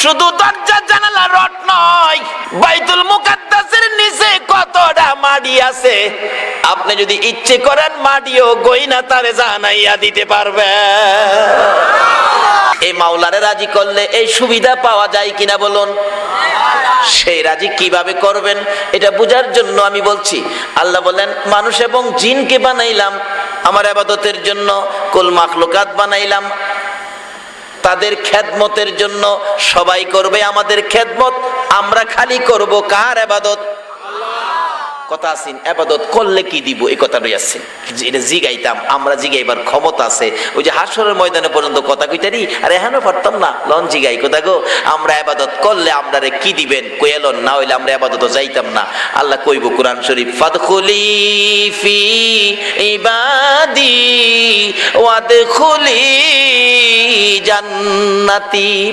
শুধু দরজা জানালা রড নয়, বাইতুল মুকাদ্দাসের নিচে কতটা মাটি আছে। আপনি যদি ইচ্ছে করেন মাটিও গইনা তারে জানাইয়া দিতে পারবে এই মাওলারে রাজি করলে এই সুবিধা পাওয়া যায় কিনা বলুন? সেই রাজি কীভাবে করবেন? এটা বোঝার জন্য আমি বলছি, আল্লাহ বলেন, মানুষ এবং জিনকে বানাইলাম, আমার আবাদতের জন্য, কুল মাখলুকাত বানাইলাম তাদের খেদমতের জন্য সবাই করবে আমাদের খেদমত, আমরা খালি করব কার আবাদত? কথা আছেন, আবাদত করলে কি দিব? এই কথা এটা জিগাইতাম, আমরা জিগাইবার ক্ষমতা আছে। ওই যে হাসরের ময়দানে পর্যন্ত কথা কইতারি আরে এখানে পারতাম না, লন জিগাই, কথা গো? আমরা আবাদত করলে আমরা রে কি দিবেন? কইলন না হইলে আমরা আবাদত যাইতাম না। আল্লাহ কইব কোরআন শরীফ, ফাদখুলি ফি ইবাদি ওয়াদখুলি জান্নাতি